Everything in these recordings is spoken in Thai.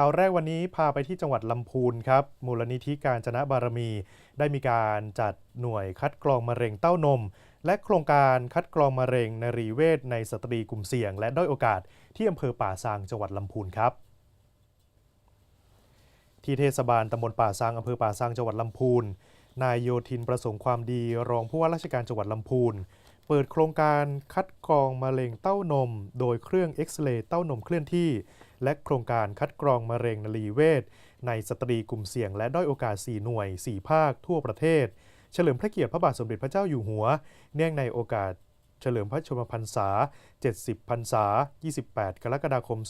ข่าวแรกวันนี้พาไปที่จังหวัดลำพูนครับ มูลนิธิการจนะบารมี ได้มีการจัดหน่วยคัดกรองมะเร็งเต้านม และโครงการคัดกรองมะเร็งนรีเวชในสตรีกลุ่มเสี่ยง และด้อยโอกาสที่อำเภอป่าซางจังหวัดลำพูนครับ ที่เทศบาลตำบลป่าซางอำเภอป่าซางจังหวัดลำพูนนายโยธินประสงค์ความดีรองผู้ว่าราชการจังหวัดลำพูน เปิดโครงการคัดกรองมะเร็งเต้านม โดยเครื่องเอ็กซเรย์เต้านมเคลื่อนที่ และโครงการคัดกรองมะเร็งนรีเวชในสตรีกลุ่มเสี่ยง และด้อยโอกาส 4 หน่วย 4 ภาคทั่วประเทศ เฉลิมพระเกียรติพระบาทสมเด็จพระเจ้าอยู่หัว เนื่องในโอกาสเฉลิมพระชนมพรรษา 70 พรรษา 28 กรกฎาคม 2567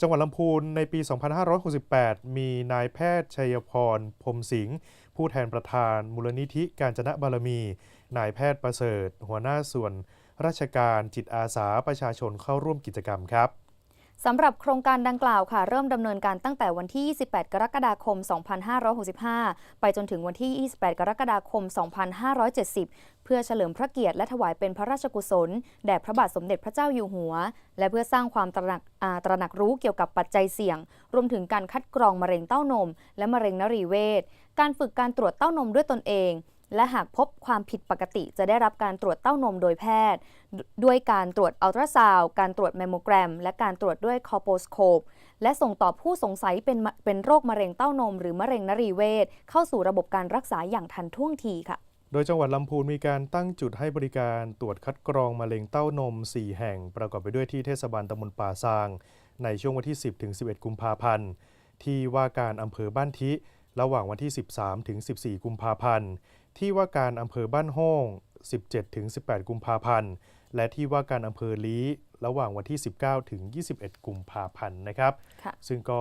จังหวัดลำพูนในปี 2568 มีนายแพทย์ชัยพรพรมสิงห์ผู้แทนประธานมูลนิธิการจนะบารมี นายแพทย์ประเสริฐ หัวหน้าส่วน ราชการจิตอาสาประชาชนเข้าร่วมกิจกรรมครับ สำหรับโครงการดังกล่าวค่ะ เริ่มดำเนินการตั้งแต่วันที่ 28 กรกฎาคม 2565 ไปจนถึงวันที่ 28 กรกฎาคม 2570 เพื่อเฉลิมพระเกียรติและถวายเป็นพระราชกุศล แด่พระบาทสมเด็จพระเจ้าอยู่หัว และเพื่อสร้างความตระหนักตระหนักรู้เกี่ยวกับปัจจัยเสี่ยง รวมถึงการคัดกรองมะเร็งเต้านม และมะเร็งนรีเวชการฝึกการตรวจเต้านมด้วยตนเอง และหากพบความผิดปกติจะได้รับการตรวจเต้านมโดยแพทย์ ด้วยการตรวจอัลตราซาวด์การตรวจแมมโมแกรม และการตรวจด้วยคอโปสโคป และส่งต่อผู้สงสัยเป็นเป็นโรคมะเร็งเต้านม หรือมะเร็งนรีเวชเข้าสู่ระบบการรักษาอย่างทันท่วงทีค่ะ โดยจังหวัดลำพูนมีการตั้งจุดให้บริการตรวจคัดกรองมะเร็งเต้านม 4 แห่ง ประกอบไปด้วยที่เทศบาลตำบลป่าซาง ในช่วงวันที่ 10ถึง11 กุมภาพันธ์ที่ว่าการอำเภอบ้านทิ ระหว่างวันที่ 13 ถึง 14 กุมภาพันธ์ ที่ว่าการอำเภอบ้านโฮ่ง17 ถึง 18 กุมภาพันธ์ และที่ว่าการอำเภอลี้ ระหว่างวันที่ 19 ถึง 21 กุมภาพันธ์นะครับค่ะซึ่งก็